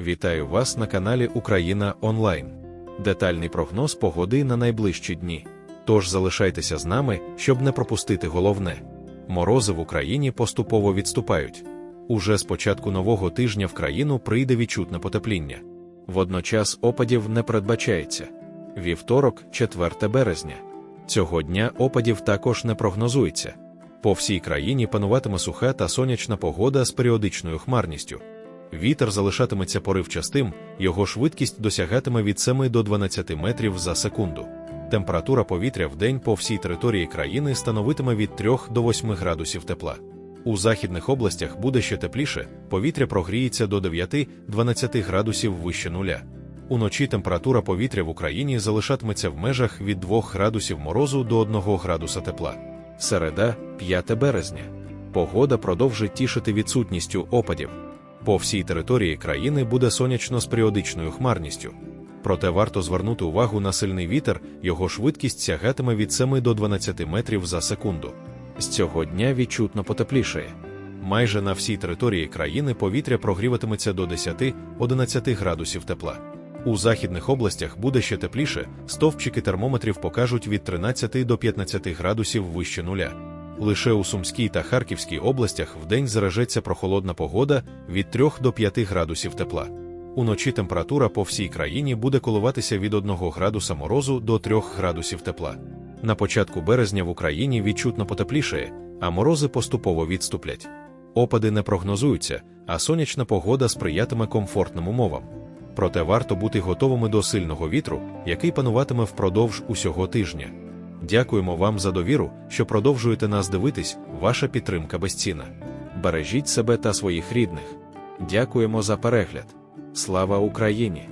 Вітаю вас на каналі Україна Онлайн. Детальний прогноз погоди на найближчі дні. Тож залишайтеся з нами, щоб не пропустити головне. Морози в Україні поступово відступають. Уже з початку нового тижня в країну прийде відчутне потепління. Водночас опадів не передбачається. Вівторок, 4 березня. Цього дня опадів також не прогнозується. По всій країні пануватиме суха та сонячна погода з періодичною хмарністю. Вітер залишатиметься поривчастим, його швидкість досягатиме від 7 до 12 метрів за секунду. Температура повітря в день по всій території країни становитиме від 3 до 8 градусів тепла. У західних областях буде ще тепліше, повітря прогріється до 9-12 градусів вище нуля. Уночі температура повітря в Україні залишатиметься в межах від 2 градусів морозу до 1 градуса тепла. Середа, 5 березня. Погода продовжить тішити відсутністю опадів. По всій території країни буде сонячно з періодичною хмарністю. Проте варто звернути увагу на сильний вітер, його швидкість сягатиме від 7 до 12 метрів за секунду. З цього дня відчутно потеплішає. Майже на всій території країни повітря прогріватиметься до 10-11 градусів тепла. У західних областях буде ще тепліше, стовпчики термометрів покажуть від 13 до 15 градусів вище нуля. Лише у Сумській та Харківській областях вдень заражеться прохолодна погода від 3 до 5 градусів тепла. Уночі температура по всій країні буде коливатися від 1 градуса морозу до 3 градусів тепла. На початку березня в Україні відчутно потеплішає, а морози поступово відступлять. Опади не прогнозуються, а сонячна погода сприятиме комфортним умовам. Проте варто бути готовими до сильного вітру, який пануватиме впродовж усього тижня. Дякуємо вам за довіру, що продовжуєте нас дивитись, ваша підтримка безцінна. Бережіть себе та своїх рідних. Дякуємо за перегляд. Слава Україні!